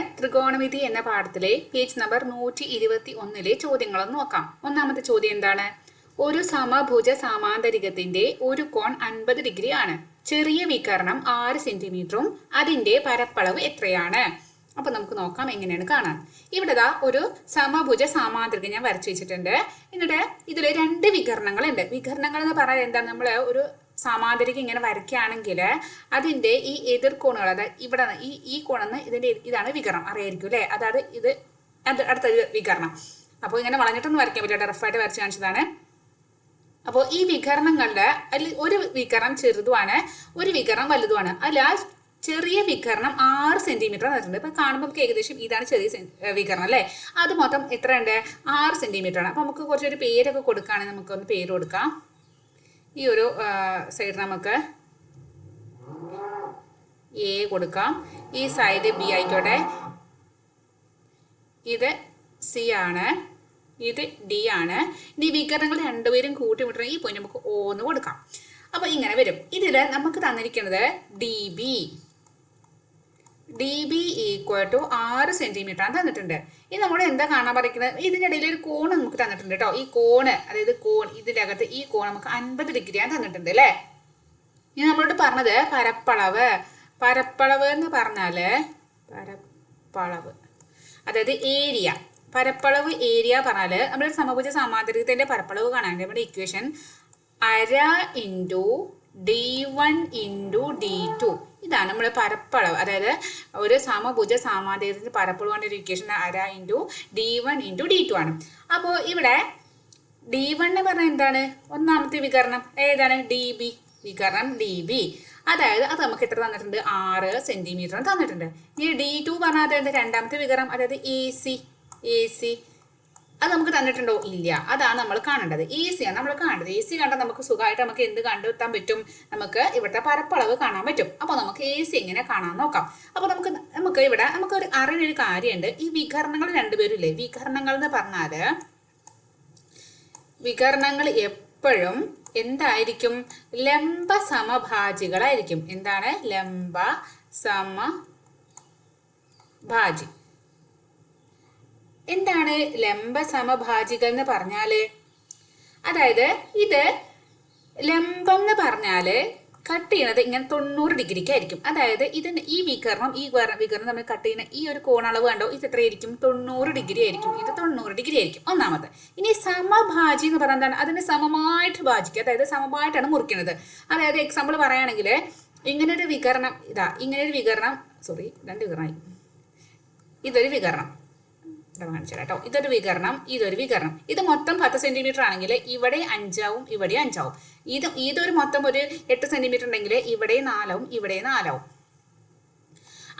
ത്രികോണമിതി എന്ന പാഠത്തിലെ page number നൂറ്റി ഇരുപത്തി ഒന്നിലെ ചോദ്യങ്ങളൊന്ന് നോക്കാം. ഒന്നാമത്തെ ചോദ്യം എന്താണ്? ഒരു സമഭുജ സമാന്തരികത്തിന്റെ ഒരു കോൺ അൻപത് ഡിഗ്രി ആണ്. ചെറിയ വികരണം ആറ് സെന്റിമീറ്ററും അതിന്റെ പരപ്പളവ് എത്രയാണ്? അപ്പൊ നമുക്ക് നോക്കാം എങ്ങനെയാണ് കാണാൻ. ഇവിടെ ദാ ഒരു സമഭുജ സമാന്തരിക ഞാൻ വരച്ചു വെച്ചിട്ടുണ്ട്. എന്നിട്ട് ഇതിൽ രണ്ട് വികരണങ്ങളുണ്ട് വികരണങ്ങൾ എന്ന് പറഞ്ഞാൽ എന്താണ്? നമ്മൾ ഒരു സമാന്തരികം ഇങ്ങനെ വരയ്ക്കുകയാണെങ്കിൽ അതിന്റെ ഈ എതിർകോണുകൾ അതായത് ഇവിടെ ഈ ഈ കോണെന്ന് ഇതിന്റെ ഇതാണ് വികരണം. അറിയായിരിക്കും അല്ലേ? അതായത് ഇത് അത് അടുത്ത വികരണം. അപ്പോൾ ഇങ്ങനെ വളഞ്ഞിട്ടൊന്നും വരയ്ക്കാൻ പറ്റില്ല റഫായിട്ട് വരച്ച് കാണിച്ചതാണ്. അപ്പോൾ ഈ വികരണങ്ങളുടെ അതിൽ ഒരു വികരണം ചെറുതുമാണ് ഒരു വികരണം വലുതുമാണ്. ആ ചെറിയ വികരണം ആറ് സെന്റിമീറ്റർ തന്നിട്ടുണ്ട് ഇപ്പൊ കാണുമ്പോൾ നമുക്ക് ഏകദേശം ഇതാണ് ചെറിയ വികരണം അല്ലേ? അത് മൊത്തം എത്ര ഉണ്ട് ആറ് സെന്റിമീറ്റർ ആണ് അപ്പൊ നമുക്ക് കുറച്ചൊരു പേരൊക്കെ കൊടുക്കുകയാണെങ്കിൽ നമുക്കൊന്ന് പേര് കൊടുക്കാം. ഈ ഒരു സൈഡ് നമുക്ക് എ കൊടുക്കാം. ഈ സൈഡ് ബി ആയിക്കോട്ടെ. ഇത് സി ആണ്. ഇത് ഡി ആണ്. ഇനി വികരണങ്ങൾ രണ്ടുപേരും കൂട്ടിമുട്ടുന്ന ഈ പോയിന്റ് നമുക്ക് ഓ എന്ന് കൊടുക്കാം. അപ്പൊ ഇങ്ങനെ വരും. ഇതിൽ നമുക്ക് തന്നിരിക്കുന്നത് D B D B equal to ആറ് സെന്റിമീറ്റർ ആണ് തന്നിട്ടുണ്ട്. ഇത് നമ്മൾ എന്താ കാണാൻ പറയുന്നത് ഇതിന്റെ ഇടയിൽ ഒരു കോൺ നമുക്ക് തന്നിട്ടുണ്ട് കേട്ടോ. ഈ കോണ് അതായത് കോൺ ഇതിന്റെ അകത്ത് ഈ കോൺ നമുക്ക് അൻപത് ഡിഗ്രിയാണ് തന്നിട്ടുണ്ട് അല്ലേ? ഇനി നമ്മളോട് പറഞ്ഞത് പരപ്പളവ്. പരപ്പളവ് എന്ന് പറഞ്ഞാൽ പരപ്പളവ്. അതായത് ഏരിയ പരപ്പളവ് ഏരിയ പറഞ്ഞാൽ നമ്മൾ സമഭുജ സമാന്തരത്തിന്റെ പരപ്പളവ് കാണാൻ നമ്മുടെ ഇക്വേഷൻ അര into D one into D two ഇതാണ് നമ്മുടെ പരപ്പളവ്. അതായത് ഒരു സമഭുജ സമാന്തരികത്തിന്റെ പരപ്പളവ് കൊണ്ട് ഒരു ഇക്വേഷൻ അര into D one into D two ആണ്. അപ്പോൾ ഇവിടെ ഡി വൺ എന്ന് പറഞ്ഞാൽ എന്താണ്? ഒന്നാമത്തെ വികരണം. ഏതാണ്? ഡി ബി വികരണം ഡി ബി അതായത് അത് നമുക്ക് എത്ര തന്നിട്ടുണ്ട്? ആറ് സെന്റിമീറ്റർ തന്നിട്ടുണ്ട്. ഇനി ഡി ടു പറഞ്ഞാൽ അതായത് രണ്ടാമത്തെ വികരണം. അതായത് എ സി എ സി അത് നമുക്ക് തന്നിട്ടുണ്ടോ? ഇല്ല. അതാണ് നമ്മൾ കാണേണ്ടത്. ആണ് നമ്മൾ കാണേണ്ടത്. ഈസി കണ്ടാൽ നമുക്ക് സുഖമായിട്ട് നമുക്ക് എന്ത് കണ്ടെത്താൻ പറ്റും? നമുക്ക് ഇവിടുത്തെ പരപ്പളവ് കാണാൻ പറ്റും. അപ്പോൾ നമുക്ക് എ സി എങ്ങനെ കാണാൻ നോക്കാം. അപ്പോൾ നമുക്ക് നമുക്ക് ഇവിടെ നമുക്ക് ഒരു അറിയുന്ന ഒരു കാര്യമുണ്ട്. ഈ വികരണങ്ങൾ രണ്ടുപേരും ഇല്ലേ വികരണങ്ങൾ എന്ന് പറഞ്ഞാൽ വികരണങ്ങൾ എപ്പോഴും എന്തായിരിക്കും? ലംബ സമഭാജികളായിരിക്കും എന്താണ്? ലംബ സമഭാജി എന്താണ് ലംബ സമഭാജികൾ എന്ന് പറഞ്ഞാൽ? അതായത് ഇത് ലംബം എന്ന് പറഞ്ഞാൽ കട്ട് ചെയ്യണത് ഇങ്ങനെ തൊണ്ണൂറ് ഡിഗ്രിക്ക് ആയിരിക്കും അതായത് ഇതിന് ഈ വികരണം ഈ വികരണം നമ്മൾ കട്ട് ചെയ്യുന്ന ഈ ഒരു കോണളവ് കണ്ടോ? ഇത് എത്രയായിരിക്കും? തൊണ്ണൂറ് ഡിഗ്രി ആയിരിക്കും. ഇത് തൊണ്ണൂറ് ഡിഗ്രി ആയിരിക്കും. ഒന്നാമത്. ഇനി സമഭാജി എന്ന് പറഞ്ഞാൽ എന്താണ്? അതിന് സമമായിട്ട് ഭാജിക്കുക. അതായത് സമമായിട്ടാണ് മുറിക്കുന്നത് അതായത് എക്സാമ്പിൾ പറയുകയാണെങ്കിൽ ഇങ്ങനൊരു വികരണം ഇതാ ഇങ്ങനൊരു വികരണം സോറി രണ്ട് വികരണമായി. ഇതൊരു വികരണം. ഇവിടെ കാണിച്ചു കേട്ടോ. ഇതൊരു വികരണം ഇതൊരു വികരണം. ഇത് മൊത്തം പത്ത് സെന്റിമീറ്റർ ആണെങ്കിൽ ഇവിടെ അഞ്ചാവും ഇവിടെ അഞ്ചാവും. ഇത് ഇതൊരു മൊത്തം ഒരു എട്ട് സെന്റിമീറ്റർ ഉണ്ടെങ്കിൽ ഇവിടെ നാലാവും ഇവിടെ നാലാവും.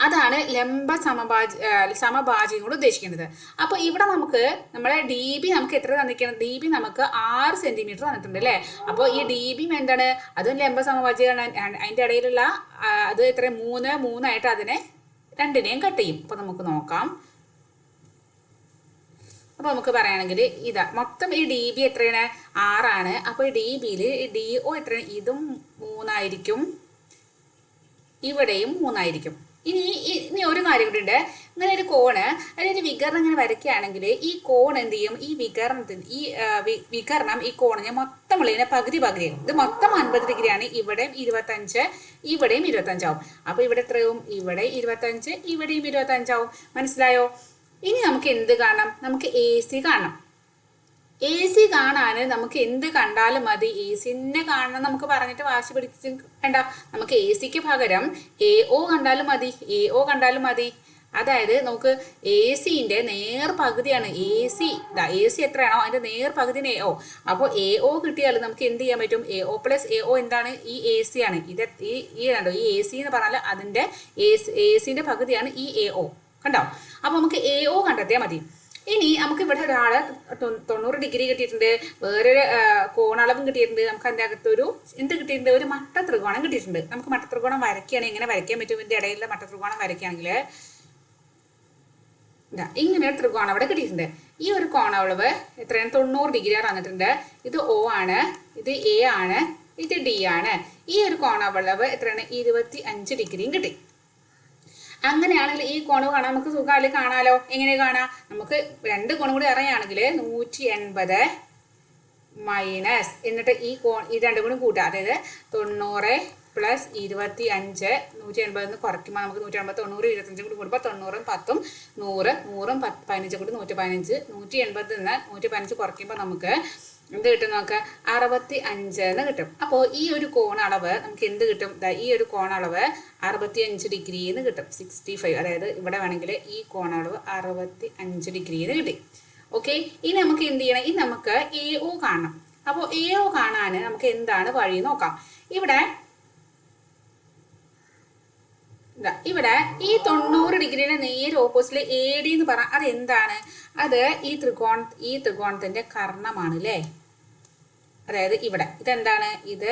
അതാണ് ലംബ സമഭാജി ആ, സമഭാജിയും കൂടെ ഉദ്ദേശിക്കുന്നത്. അപ്പോൾ ഇവിടെ നമുക്ക് നമ്മുടെ ഡി ബി നമുക്ക് എത്ര തന്നിരിക്കണം? ഡി ബി നമുക്ക് ആറ് സെന്റിമീറ്റർ തന്നിട്ടുണ്ട് അല്ലേ? അപ്പോൾ ഈ ഡി ബി എന്താണ്? അതും ലംബ സമഭാജിയാണ്. അതിന്റെ ഇടയിലുള്ള അത് എത്ര മൂന്ന് മൂന്നായിട്ട് അതിനെ രണ്ടിനെയും കട്ട് ചെയ്യും. അപ്പോൾ നമുക്ക് നോക്കാം. അപ്പോൾ നമുക്ക് പറയുകയാണെങ്കിൽ ഇതാ മൊത്തം ഈ ഡി ബി എത്രയാണ്? ആറാണ്. അപ്പോൾ ഡി ബിയിൽ ഡി ഒ എത്രയാണ്? ഇതും മൂന്നായിരിക്കും. ഇവിടെയും മൂന്നായിരിക്കും. ഇനി ഇനി ഒരു കാര്യം കൂടി ഉണ്ട്. ഇങ്ങനെ ഒരു കോണ് അതായത് വികരണം ഇങ്ങനെ വരയ്ക്കുകയാണെങ്കിൽ ഈ കോൺ എന്ത് ചെയ്യും? ഈ വികരണത്തിന് ഈ വികരണം ഈ കോണിനെ മൊത്തം ഉള്ളതിനെ പകുതി പകുതിയാകും ഇത് മൊത്തം അൻപത് ഡിഗ്രിയാണ്. ഇവിടെയും ഇരുപത്തഞ്ച് ഇവിടെയും ഇരുപത്തഞ്ചാവും. അപ്പോൾ ഇവിടെ എത്രയാവും? ഇവിടെ ഇരുപത്തഞ്ച് ഇവിടെയും ഇരുപത്തഞ്ചാവും. മനസ്സിലായോ? ഇനി നമുക്ക് എന്ത് കാണാം? നമുക്ക് എ സി കാണാം. എ സി കാണാൻ നമുക്ക് എന്ത് കണ്ടാലും മതി. എ സിന്നെ കാണണം നമുക്ക് പറഞ്ഞിട്ട് വാശി പിടിച്ച് വേണ്ട. നമുക്ക് എ സിക്ക് പകരം എ ഒ കണ്ടാലും മതി. എ ഒ കണ്ടാലും മതി. അതായത് നമുക്ക് എ സിന്റെ നേർ പകുതിയാണ്. എ സി എ സി എത്രയാണോ? അതിന്റെ നേർ പകുതിന് എ ഒ അപ്പോൾ എ ഒ കിട്ടിയാൽ നമുക്ക് എന്ത് ചെയ്യാൻ പറ്റും? A O plus A O എന്താണ്? ഈ എ സി ആണ്. ഇത് ഈ ഈ കണ്ടോ? ഈ എ സി എന്ന് പറഞ്ഞാൽ അതിന്റെ എ സിന്റെ പകുതിയാണ് ഈ എ ഒ കണ്ടോ? അപ്പോൾ നമുക്ക് എ ഒ കണ്ടെത്തിയാൽ മതി. ഇനി നമുക്ക് ഇവിടെ ഒരാൾ തൊണ്ണൂറ് ഡിഗ്രി കിട്ടിയിട്ടുണ്ട്. വേറൊരു കോണളവും കിട്ടിയിട്ടുണ്ട്. നമുക്ക് അതിന്റെ അകത്തൊരു എന്ത് കിട്ടിയിട്ടുണ്ട്? ഒരു മട്ട ത്രികോണം കിട്ടിയിട്ടുണ്ട്. നമുക്ക് മട്ട ത്രികോണം വരയ്ക്കുകയാണെങ്കിൽ എങ്ങനെ വരയ്ക്കാൻ പറ്റും? ഇതിന്റെ ഇടയിലുള്ള മട്ട ത്രികോണം വരയ്ക്കുകയാണെങ്കിൽ ഇതാ ഇങ്ങനെ ഒരു ത്രികോണം അവിടെ കിട്ടിയിട്ടുണ്ട്. ഈ ഒരു കോണളവ് എത്രയാണ്? തൊണ്ണൂറ് ഡിഗ്രി തന്നിട്ടുണ്ട്. ഇത് ഒ ആണ് ഇത് എ ആണ് ഇത് ഡി ആണ്. ഈ ഒരു കോണവളവ് എത്രയാണ്? ഇരുപത്തി അഞ്ച് ഡിഗ്രിയും കിട്ടി. അങ്ങനെയാണെങ്കിൽ ഈ കോണ് കാണാൻ നമുക്ക് സുഖമായിട്ട് കാണാലോ? എങ്ങനെ കാണാം? നമുക്ക് രണ്ട് കോണും കൂടി അറിയുകയാണെങ്കിൽ നൂറ്റി എൺപത് മൈനസ് എന്നിട്ട് ഈ കോൺ ഈ രണ്ടും കൂടി കൂട്ടുക. അതായത് തൊണ്ണൂറ് പ്ലസ് ഇരുപത്തി അഞ്ച് നൂറ്റി എൺപതിൽ നിന്ന് കുറയ്ക്കുമ്പോൾ നമുക്ക് നൂറ്റി എൺപത് തൊണ്ണൂറ് ഇരുപത്തഞ്ചും കൂടി കൂടുമ്പോൾ തൊണ്ണൂറും പത്തും നൂറ് നൂറും പത്ത് പതിനഞ്ചും കൂടി നൂറ്റി പതിനഞ്ച് നൂറ്റി എൺപതിൽ നിന്ന് നൂറ്റി പതിനഞ്ച് കുറയ്ക്കുമ്പോൾ നമുക്ക് എന്ത് കിട്ടും നമുക്ക്? അറുപത്തി അഞ്ച് എന്ന് കിട്ടും. അപ്പോൾ ഈ ഒരു കോണളവ് നമുക്ക് എന്ത് കിട്ടും? ഈ ഒരു കോണളവ് അറുപത്തി അഞ്ച് ഡിഗ്രി എന്ന് കിട്ടും. സിക്സ്റ്റി ഫൈവ് അതായത് ഇവിടെ വേണമെങ്കിൽ ഈ കോണളവ് അറുപത്തി അഞ്ച് ഡിഗ്രി എന്ന് കിട്ടി. ഓക്കെ? ഇനി നമുക്ക് എന്ത് ചെയ്യണം? ഇനി നമുക്ക് എ ഒ കാണണം. അപ്പോൾ എ ഒ കാണാൻ നമുക്ക് എന്താണ് വഴി നോക്കാം. ഇവിടെ ഇവിടെ ഈ തൊണ്ണൂറ് ഡിഗ്രിയുടെ നേരെ ഓപ്പോസിറ്റിൽ എ ഡി എന്ന് പറഞ്ഞാൽ അതെന്താണ്? അത് ഈ ത്രികോണ ഈ ത്രികോണത്തിന്റെ കർണമാണ് അല്ലേ അതായത് ഇവിടെ. ഇതെന്താണ്? ഇത്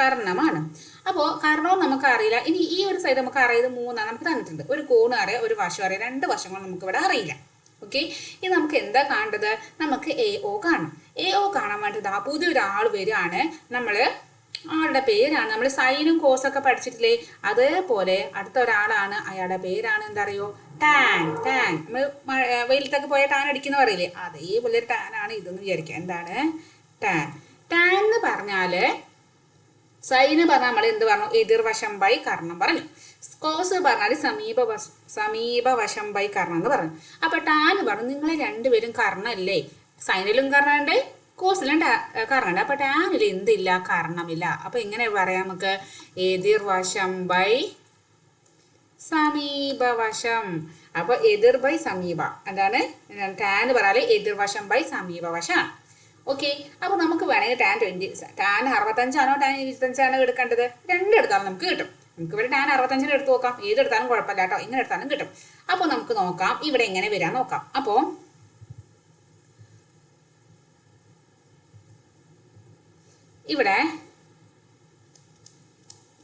കർണമാണ്. അപ്പോൾ കർണവും നമുക്ക് അറിയില്ല. ഇനി ഈ ഒരു സൈഡ് നമുക്ക് അറിയത് മൂന്നാണ്. നമുക്ക് തന്നിട്ടുണ്ട്. ഒരു കോണ് അറിയാം ഒരു വശം അറിയാം. രണ്ട് വശങ്ങളും നമുക്ക് ഇവിടെ അറിയില്ല. ഓക്കെ ഇനി നമുക്ക് എന്താ കാണേണ്ടത്? നമുക്ക് എ ഒ കാണണം. എ ഒ കാണാൻ വേണ്ടി ദാ പുതിയൊരാൾ വരികയാണ്. നമ്മൾ ആളുടെ പേരാണ്. നമ്മൾ സൈനും കോസൊക്കെ പഠിച്ചിട്ടില്ലേ? അതേപോലെ അടുത്ത ഒരാളാണ്. അയാളുടെ പേരാണ് എന്താ അറിയോ ടാൻ. ടാൻ നമ്മൾ വെയിലത്തൊക്കെ പോയ ടാൻ അടിക്കുന്ന പറയില്ലേ? അതേപോലെ ടാൻ ആണ് ഇതെന്ന് വിചാരിക്കുക എന്താണ്? ടാൻ. ടാൻ എന്ന് പറഞ്ഞാൽ സൈന് പറഞ്ഞാൽ നമ്മൾ എന്ത് പറഞ്ഞു? എതിർവശം ബൈ കർണം പറഞ്ഞു. സ്കോസ് പറഞ്ഞാൽ സമീപ വശ സമീപവശം ബൈ കർണം എന്ന് പറഞ്ഞു. അപ്പൊ ടാൻ പറഞ്ഞു നിങ്ങൾ രണ്ടുപേരും കർണല്ലേ? സൈനിലും കർണുണ്ട് കോസിലും കർണുണ്ട്. അപ്പൊ ടാനിൽ എന്തില്ല? കർണമില്ല. അപ്പൊ എങ്ങനെ പറയാം നമുക്ക്? എതിർവശം ബൈ സമീപവശം അപ്പൊ എതിർ ബൈ സമീപ. എന്താണ്? ടാൻ പറഞ്ഞാൽ എതിർവശം ബൈ സമീപവശമാണ് ഓക്കെ അപ്പൊ നമുക്ക് വേണമെങ്കിൽ ടാൻ ട്വന്റി ടാൻ അറുപത്തഞ്ചാണോ ടാൻ ഇരുപത്തഞ്ചാണോ എടുക്കേണ്ടത്? രണ്ടും എടുത്താലും നമുക്ക് കിട്ടും. നമുക്ക് ഇവിടെ ടാൻ അറുപത്തഞ്ചിന് എടുത്ത് നോക്കാം. ഏതെടുത്താലും കുഴപ്പമില്ല കേട്ടോ. ഇങ്ങനെ എടുത്താലും കിട്ടും. അപ്പോൾ നമുക്ക് നോക്കാം. ഇവിടെ എങ്ങനെ വരാൻ നോക്കാം. അപ്പോൾ ഇവിടെ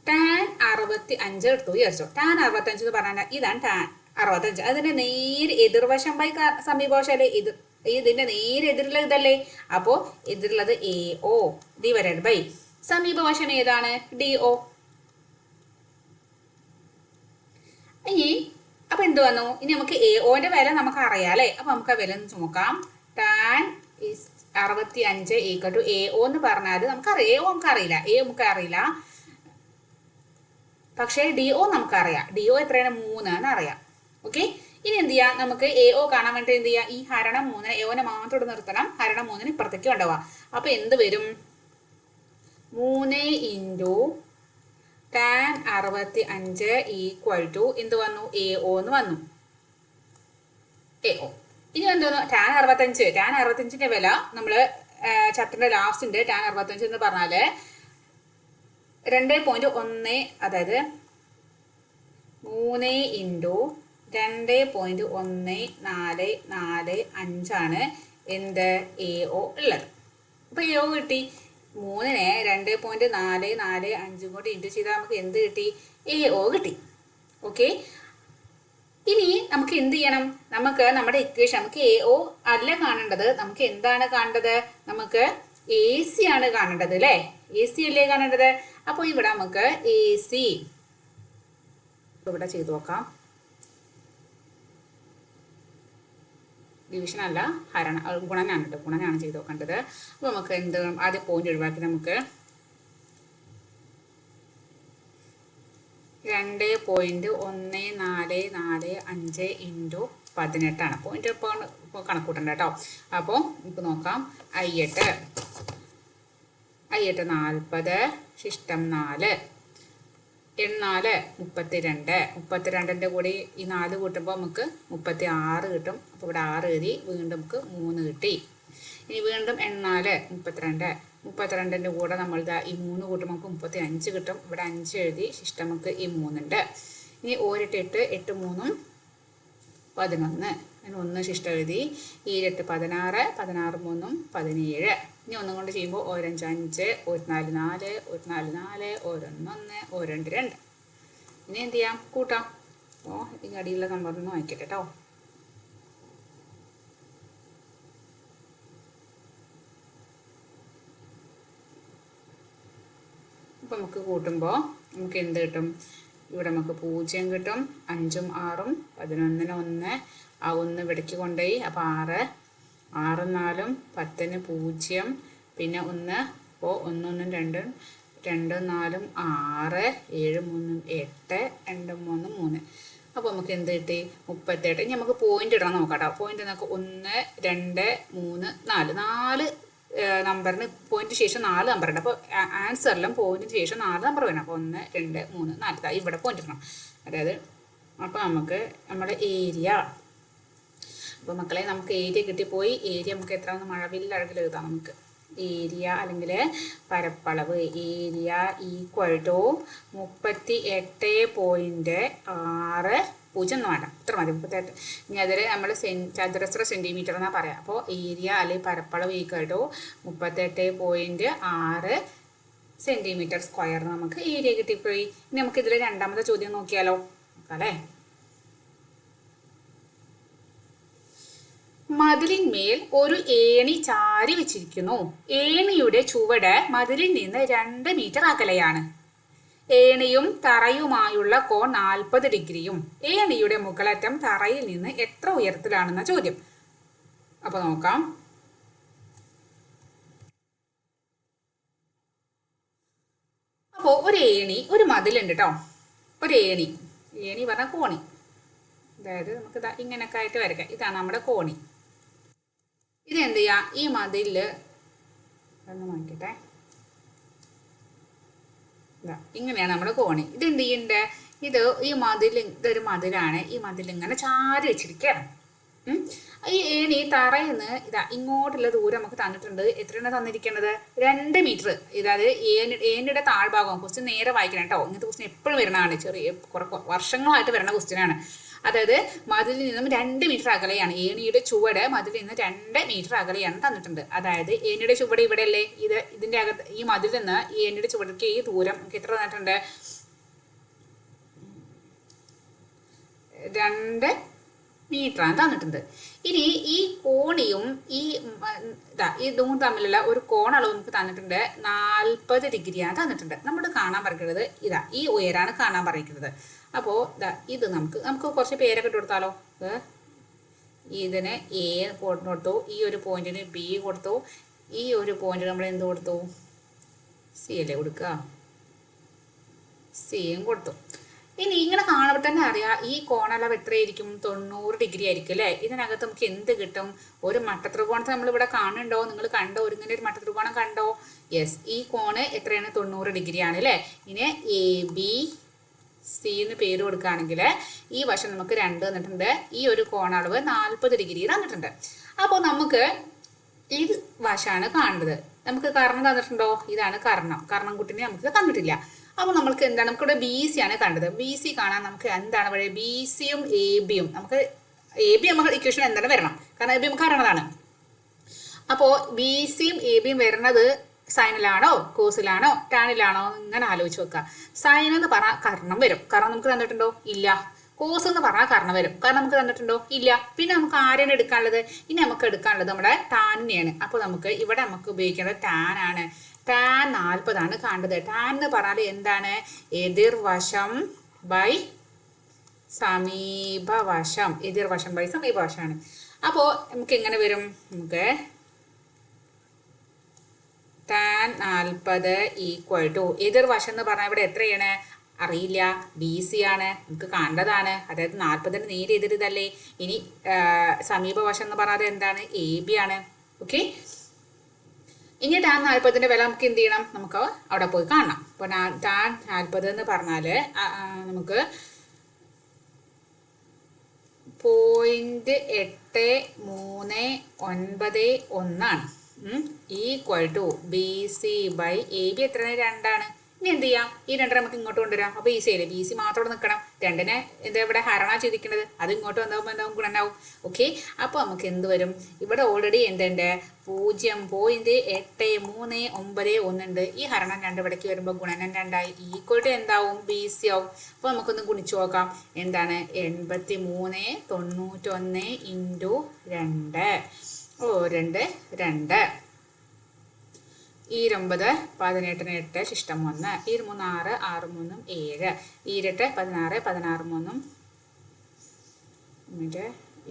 ടാൻ അറുപത്തി അഞ്ച് എടുത്തു വിചാരിച്ചോ. ടാൻ അറുപത്തഞ്ച് എന്ന് പറഞ്ഞാൽ ഇതാണ് ടാൻ അറുപത്തഞ്ച്. അതിന്റെ നേരെ എതിർവശം ബൈ സമീപവശം അല്ലേ എതിർ ഇതിന്റെ നേരെ എതിരുള്ള ഇതല്ലേ? അപ്പോ എതിരുള്ളത് എ ഒ ഡിവൈഡഡ് ബൈ. സമീപവശം ഏതാണ്? ഡി ഒ ഇനി അപ്പൊ എന്ത് വന്നു? ഇനി നമുക്ക് എ ഒന്റെ വില നമുക്ക് അറിയാം അല്ലെ? അപ്പൊ നമുക്ക് ആ വില ഒന്ന് നോക്കാം. ടാൻ അറുപത്തി അഞ്ച് ഈക്വൽ ടു എ ഒ എന്ന് പറഞ്ഞാൽ നമുക്ക് എ ഒ നമുക്ക് അറിയില്ല. എ നമുക്ക് അറിയില്ല. പക്ഷേ ഡി ഒ നമുക്കറിയാം ഡി ഒ എത്രയാണ്? മൂന്ന് എന്ന് അറിയാം. ഓക്കെ? ഇനി എന്ത് ചെയ്യാം? നമുക്ക് എ ഒ കാണാൻ വേണ്ടി എന്ത് ചെയ്യാം? ഈ ഹരണം മൂന്നിന് എ ഒനെ മാത്രം ഇവിടെ നിർത്തണം. ഹരണം മൂന്നിന് ഇപ്പുറത്തേക്ക് കൊണ്ടുപോവാം. അപ്പൊ എന്ത് വരും? മൂന്ന് ഇന്റു ടാൻ അറുപത്തി അഞ്ച് ഈക്വൽ ടു എന്ത് വന്നു? എ ഒ എന്ന് വന്നു. എ ഒ ഇനി എന്തോന്നു ടാൻ അറുപത്തഞ്ച് ടാൻ അറുപത്തഞ്ചിന്റെ വില നമ്മൾ ചാപ്റ്ററിന്റെ ലാസ്റ്റിന്റെ ടാൻ അറുപത്തഞ്ച് എന്ന് പറഞ്ഞാൽ രണ്ട് പോയിന്റ് ഒന്ന് അതായത് മൂന്ന് ഇന്റു രണ്ട് പോയിന്റ് ഒന്ന് നാല് നാല് അഞ്ചാണ് എന്ത് എ ഒ ഉള്ളത്. അപ്പോൾ എ ഒ കിട്ടി. മൂന്നിനെ രണ്ട് പോയിന്റ് നാല് നാല് അഞ്ചും കൂടി ഇന്റു ചെയ്താൽ നമുക്ക് എന്ത് കിട്ടി? എ ഒ കിട്ടി. ഓക്കെ ഇനി നമുക്ക് എന്ത് ചെയ്യണം? നമുക്ക് നമ്മുടെ ഇക്വേഷൻ നമുക്ക് എ ഒ അല്ല കാണേണ്ടത്. നമുക്ക് എന്താണ് കാണേണ്ടത്? നമുക്ക് എ സി ആണ് കാണേണ്ടത് അല്ലേ? എ സി അല്ലേ കാണേണ്ടത്? അപ്പോൾ ഇവിടെ നമുക്ക് എ സി ഇവിടെ ചെയ്തു നോക്കാം. ഡിവിഷൻ അല്ല ഹരണ ഗുണനാണ് കേട്ടോ. ഗുണനാണ് ചെയ്ത് നോക്കേണ്ടത്. അപ്പോൾ നമുക്ക് എന്ത് ആദ്യം പോയിന്റ് ഒഴിവാക്കി നമുക്ക്. രണ്ട് പോയിന്റ് ഒന്ന് നാല് നാല് അഞ്ച് ഇന്റു പതിനെട്ടാണ് പോയിന്റ് ഇപ്പോൾ കണക്കൂട്ടണ്ട കേട്ടോ. അപ്പോൾ നമുക്ക് നോക്കാം. അയ്യെട്ട്. അയ്യെട്ട് നാൽപ്പത് ശിഷ്ടം നാല്. എണ്ണാൽ മുപ്പത്തിരണ്ട്. മുപ്പത്തിരണ്ടിന്റെ കൂടി ഈ നാല് കൂട്ടുമ്പോൾ നമുക്ക് മുപ്പത്തി ആറ് കിട്ടും. അപ്പോൾ ഇവിടെ ആറ് എഴുതി വീണ്ടും നമുക്ക് മൂന്ന് കിട്ടി. ഇനി വീണ്ടും എണ്ണാൽ മുപ്പത്തിരണ്ട്. മുപ്പത്തിരണ്ടിന്റെ കൂടെ നമ്മൾ ഈ മൂന്ന് കൂട്ടുമ്പോൾ നമുക്ക് മുപ്പത്തി അഞ്ച് കിട്ടും. ഇവിടെ അഞ്ച് എഴുതി ശിഷ്ടം നമുക്ക് ഈ മൂന്നുണ്ട്. ഇനി ഓരിട്ട് എട്ട് എട്ട് മൂന്നും പതിനൊന്ന്. അതിന് ഒന്ന് ശിഷ്ടം എഴുതി. ഈരെട്ട് പതിനാറ് പതിനാറ് മൂന്നും പതിനേഴ്. ഇനി ഒന്നും കൊണ്ട് ചെയ്യുമ്പോൾ ഓരഞ്ച് അഞ്ച് ഒരു നാല് നാല് ഒരു നാല് നാല് ഓരോന്നൊന്ന് ഒരു രണ്ട്. ഇനി എന്ത് ചെയ്യാം? കൂട്ടാം. അപ്പോൾ ഇനി അടിയിലുള്ള നമ്പർ ഒന്ന് വായിക്കട്ടെ കേട്ടോ അപ്പോൾ നമുക്ക് കൂട്ടുമ്പോൾ നമുക്ക് എന്ത് കിട്ടും? ഇവിടെ നമുക്ക് പൂജ്യം കിട്ടും അഞ്ചും ആറും പതിനൊന്നിന് ഒന്ന് ആ ഒന്ന് ഇവിടേക്ക് കൊണ്ടുപോയി. അപ്പോൾ ആറ്. ആറ് നാലും പത്തിന് പൂജ്യം. പിന്നെ ഒന്ന് അപ്പോൾ ഒന്നൊന്നും രണ്ടും. രണ്ടും നാലും ആറ്. ഏഴ് മൂന്നും എട്ട്. രണ്ടും മൂന്നും മൂന്ന്. അപ്പോൾ നമുക്ക് എന്ത് കിട്ടി? മുപ്പത്തെട്ട്. ഇനി നമുക്ക് പോയിന്റ് ഇടാൻ നോക്കാം കേട്ടോ പോയിന്റ് നമുക്ക് ഒന്ന് രണ്ട് മൂന്ന് നാല്. നാല് നമ്പറിന് പോയിന്റ് ശേഷം നാല് നമ്പർ ഉണ്ട്. അപ്പോൾ ആൻസറിലും പോയിന്റിന് ശേഷം നാല് നമ്പർ വേണം. അപ്പോൾ ഒന്ന് രണ്ട് മൂന്ന് നാല്. ഇവിടെ പോയിന്റ് ഇടണം. അതായത് അപ്പോൾ നമുക്ക് നമ്മുടെ ഏരിയ അപ്പോൾ മക്കളെ നമുക്ക് ഏരിയ കിട്ടിപ്പോയി. ഏരിയ നമുക്ക് എത്ര മഴവില്ലഴകിൽ എഴുതാം നമുക്ക്. ഏരിയ അല്ലെങ്കിൽ പരപ്പളവ്. ഏരിയ ഈക്വൽ ടു മുപ്പത്തി എട്ട് പോയിന്റ് ആറ് പൂജ്യം എന്ന് വേണ്ട. ഇത്ര മതി. മുപ്പത്തെട്ട് ഇനി അതിൽ നമ്മൾ സെൻ ചതുരശ്ര സെന്റിമീറ്റർ എന്നാണ് പറയാം. അപ്പോൾ ഏരിയ അല്ലെങ്കിൽ പരപ്പളവ് ഈക്വൽ ടു മുപ്പത്തെട്ട് പോയിന്റ് ആറ് സെന്റിമീറ്റർ സ്ക്വയർ നമുക്ക് ഏരിയ കിട്ടിപ്പോയി. ഇനി നമുക്ക് ഇതിൽ രണ്ടാമത്തെ ചോദ്യം നോക്കിയാലോ? നോക്കാം അല്ലേ? മതിലിന്മേൽ ഒരു ഏണി ചാരി വെച്ചിരിക്കുന്നു. ഏണിയുടെ ചുവട് മതിലിൽ നിന്ന് രണ്ട് മീറ്റർ അകലെയാണ്. ഏണിയും തറയുമായുള്ള കോൺ നാൽപ്പത് ഡിഗ്രിയും. ഏണിയുടെ മുകളറ്റം തറയിൽ നിന്ന് എത്ര ഉയരത്തിലാണെന്ന ചോദ്യം. അപ്പൊ നോക്കാം. അപ്പോൾ ഒരു ഏണി ഒരു മതിലുണ്ട് കേട്ടോ ഒരു ഏണി. ഏണി പറഞ്ഞ കോണി. അതായത് നമുക്ക് ഇങ്ങനെയൊക്കെ ആയിട്ട് വരയ്ക്കാം. ഇതാണ് നമ്മുടെ കോണി. ഇതെന്ത് ചെയ്യാം ഈ മതിൽ ഒന്ന് നോക്കട്ടെ ഇങ്ങനെയാണ് നമ്മുടെ കോണി. ഇത് എന്ത് ചെയ്യണ്ടേ ഇത് ഈ മതിൽ ഇതൊരു മതിലാണ്. ഈ മതിൽ ഇങ്ങനെ ചാരി വെച്ചിരിക്കുകയാണ് ഉം. ഈ ഏണി തറയിൽ നിന്ന് ഇതാ ഇങ്ങോട്ടുള്ള ദൂരം നമുക്ക് തന്നിട്ടുണ്ട്. എത്രയാണ് തന്നിരിക്കേണ്ടത് രണ്ട് മീറ്റർ. ഇതായത് ഏണി ഏണിയുടെ താഴ്ഭാഗം. ക്വസ്റ്റ്യൻ നേരെ വായിക്കണം കേട്ടോ. ഇങ്ങനത്തെ ക്വസ്റ്റ്യൻ എപ്പോഴും വരുന്നതാണ്. ചെറിയ കുറെ വർഷങ്ങളായിട്ട് വരുന്ന ക്വസ്റ്റ്യനാണ്. അതായത് മതിലിൽ നിന്നും രണ്ട് മീറ്റർ അകലെയാണ്. ഏണിയുടെ ചുവട് മതിലിൽ നിന്ന് രണ്ട് മീറ്റർ അകലെയാണ് തന്നിട്ടുണ്ട്. അതായത് ഏണിയുടെ ചുവട് ഇവിടെ അല്ലേ ഇത് ഇതിന്റെ അകത്ത് ഈ മതിലിൽ നിന്ന് ഈ ഏണിയുടെ ചുവടക്ക് ഈ ദൂരം എത്ര തന്നിട്ടുണ്ട്? രണ്ട് മീറ്ററാണ് തന്നിട്ടുണ്ട്. ഇനി ഈ കോണിയും ഈ ഇതാ ഇതും തമ്മിലുള്ള ഒരു കോണളവ് നമുക്ക് തന്നിട്ടുണ്ട്. നാൽപ്പത് ഡിഗ്രിയാണ് തന്നിട്ടുണ്ട്. നമ്മൾ കാണാൻ പറയുന്നത് ഇതാ ഈ ഉയരാണ് കാണാൻ പറയുന്നത്. അപ്പോൾ ഇതാ ഇത് നമുക്ക് നമുക്ക് കുറച്ച് പേരൊക്കെ ഇട്ട് കൊടുത്താലോ? ഇത് ഇതിന് എ കൊടുത്തു. ഈ ഒരു പോയിന്റിന് ബി കൊടുത്തു. ഈ ഒരു പോയിന്റ് നമ്മൾ എന്ത് കൊടുത്തു? സി അല്ലേ കൊടുക്കുക? സിയും കൊടുത്തു. ഇനി ഇങ്ങനെ കാണുമ്പോൾ തന്നെ അറിയാം ഈ കോണളവ് എത്രയായിരിക്കും? തൊണ്ണൂറ് ഡിഗ്രി ആയിരിക്കും അല്ലേ? ഇതിനകത്ത് നമുക്ക് എന്ത് കിട്ടും? ഒരു മട്ടത്രികോണത്തെ നമ്മൾ ഇവിടെ കാണുന്നുണ്ടോ? നിങ്ങൾ കണ്ടോ? ഒരു ഇങ്ങനെ ഒരു മട്ടത്രികോണം കണ്ടോ? യെസ് ഈ കോണ് എത്രയാണ്? തൊണ്ണൂറ് ഡിഗ്രി ആണ് അല്ലേ? ഇനി എ ബി സി എന്ന് പേര് കൊടുക്കുകയാണെങ്കിൽ ഈ വശം നമുക്ക് രണ്ട് തന്നിട്ടുണ്ട്. ഈ ഒരു കോണളവ് നാൽപ്പത് ഡിഗ്രി തന്നിട്ടുണ്ട്. അപ്പോൾ നമുക്ക് ഇത് വശമാണ് കാണുന്നത്. നമുക്ക് കർണം തന്നിട്ടുണ്ടോ? ഇതാണ് കർണം. കർണം കുട്ടിനെ നമുക്ക് തന്നിട്ടില്ല. അപ്പോൾ നമ്മൾക്ക് എന്താണ്? നമുക്കിവിടെ ബി സി ആണ് കണ്ടത്. ബി സി കാണാൻ നമുക്ക് എന്താണ് വഴി ബി സിയും എ ബിയും നമുക്ക് എ ബി നമുക്ക് ഇക്വേഷൻ എന്താണ് വരണം? കാരണം എ ബി നമുക്ക് അറിയണതാണ്. അപ്പോൾ ബി സിയും എ ബിയും വരുന്നത് സൈനിലാണോ കോസിലാണോ ടാനിലാണോ ഇങ്ങനെ ആലോചിച്ച് വെക്കുക സൈൻ എന്ന് പറഞ്ഞാൽ കാരണം വരും. കാരണം നമുക്ക് തന്നിട്ടുണ്ടോ? ഇല്ല. കോസ് എന്ന് പറഞ്ഞാൽ കാരണം വരും. കാരണം നമുക്ക് തന്നിട്ടുണ്ടോ? ഇല്ല. പിന്നെ നമുക്ക് ആരെയാണ് എടുക്കാനുള്ളത്? ഇനി നമുക്ക് എടുക്കാനുള്ളത് നമ്മുടെ ടാനിനെയാണ് അപ്പോൾ നമുക്ക് ഇവിടെ നമുക്ക് ഉപയോഗിക്കേണ്ടത് ടാനാണ് ടാൻ നാൽപ്പതാണ് കണ്ടത് ടാൻ എന്ന് പറഞ്ഞാൽ എന്താണ്? എതിർവശം ബൈ സമീപവശം. എതിർവശം ബൈ സമീപവശമാണ്. അപ്പോൾ നമുക്ക് എങ്ങനെ വരും? നമുക്ക് ടാൻ നാൽപ്പത് ഈക്വൽ ടു എതിർവശം എന്ന് പറഞ്ഞാൽ ഇവിടെ എത്രയാണ്? അറിയില്ല. ബി സി ആണ്. നമുക്ക് കണ്ടതാണ്. അതായത് നാൽപ്പതിന് നേരെ എതിരിതല്ലേ ഇനി സമീപവശം എന്ന് പറഞ്ഞാൽ എന്താണ്? എ ബി ആണ്. ഓക്കെ ഇനി ടാൻ നാൽപ്പതിന്റെ വില നമുക്ക് എന്ത് ചെയ്യണം? നമുക്ക് അവിടെ പോയി കാണണം. അപ്പോൾ ടാൻ നാൽപ്പത് എന്ന് പറഞ്ഞാൽ നമുക്ക് പോയിന്റ് എട്ട് മൂന്ന് ഒൻപത് ഒന്നാണ്. Equal to B C by A B എത്രയാണ്? രണ്ടാണ്. ഇനി എന്ത് ചെയ്യാം? ഈ രണ്ടര നമുക്ക് ഇങ്ങോട്ട് കൊണ്ടുവരാം. അപ്പോൾ ഈ അല്ലേ ബി സി മാത്രം നിൽക്കണം. രണ്ടിനെ എന്താ ഇവിടെ ഹരണ ചെയ്തിരിക്കുന്നത്. അത് ഇങ്ങോട്ട് വന്നാകുമ്പോൾ എന്താവും ഗുണനാവും. ഓക്കെ അപ്പോൾ നമുക്ക് എന്ത് വരും? ഇവിടെ ഓൾറെഡി എന്തുണ്ട്? പൂജ്യം പോയിന്റ് എട്ട് മൂന്ന് ഒമ്പത് ഒന്നുണ്ട്. ഈ ഹരണം രണ്ട് ഇവിടേക്ക് വരുമ്പോൾ ഗുണനം രണ്ടായി. ഈക്വൽ ടു എന്താവും? ബി സി ആവും. അപ്പോൾ നമുക്കൊന്ന് ഗുണിച്ചു നോക്കാം. എന്താണ്? എൺപത്തി മൂന്ന് തൊണ്ണൂറ്റൊന്ന് ഇന്റു രണ്ട്. ഓ രണ്ട് രണ്ട്. ഈരൊമ്പത് പതിനെട്ടിന് എട്ട് ശിഷ്ടം ഒന്ന് ഈര് മൂന്ന് ആറ് ആറ് മൂന്നും ഏഴ് ഈരെട്ട് പതിനാറ് പതിനാറ് മൂന്നും എന്നിട്ട്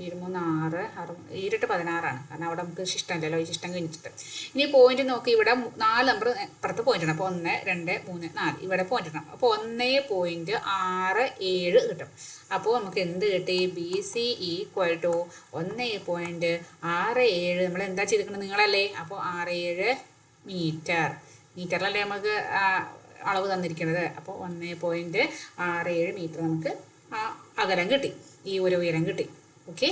ഇരുമൂന്ന് ആറ് ആറ് ഈരട്ട് പതിനാറാണ്. കാരണം അവിടെ നമുക്ക് ശിഷ്ടം ഇല്ലല്ലോ ഈ ശിഷ്ടം കഴിഞ്ഞിട്ട് ഇനി പോയിന്റ് നോക്കി ഇവിടെ നാല് നമ്പർ ഇപ്പുറത്ത് പോയിന്റ് ഇടണം. അപ്പോൾ ഒന്ന് രണ്ട് മൂന്ന് നാല്. ഇവിടെ പോയിന്റ് ഇടണം. അപ്പോൾ ഒന്നേ പോയിന്റ് ആറ് ഏഴ് കിട്ടും. അപ്പോൾ നമുക്ക് എന്ത് കിട്ടി? ബി സി ഈക്വൽ ടു ഒന്ന് പോയിന്റ് ആറ് ഏഴ്. നമ്മൾ എന്താ ചെയ്തിരിക്കുന്നത് നിങ്ങളല്ലേ? അപ്പോൾ ആറ് ഏഴ് മീറ്റർ. മീറ്ററിലല്ലേ നമുക്ക് അളവ് തന്നിരിക്കുന്നത്? അപ്പോൾ ഒന്ന് പോയിന്റ് ആറ് ഏഴ് മീറ്റർ നമുക്ക് ആ അകലം കിട്ടി. ഈ ഒരു ഉയരം കിട്ടി. ഓക്കെ?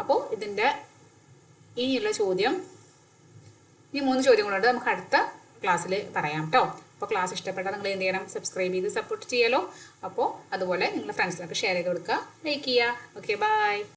അപ്പോൾ ഇതിന്റെ ഇനിയുള്ള ചോദ്യം ഈ മൂന്ന് ചോദ്യങ്ങളുണ്ട് നമുക്ക് അടുത്ത ക്ലാസ്സിൽ പറയാം കേട്ടോ അപ്പോൾ ക്ലാസ് ഇഷ്ടപ്പെട്ടാൽ നിങ്ങൾ എന്ത് ചെയ്യണം? സബ്സ്ക്രൈബ് ചെയ്ത് സപ്പോർട്ട് ചെയ്യാലോ. അപ്പോൾ അതുപോലെ നിങ്ങളുടെ ഫ്രണ്ട്സിനൊക്കെ ഷെയർ ചെയ്ത് കൊടുക്കുക. ലൈക്ക് ചെയ്യുക. Okay bye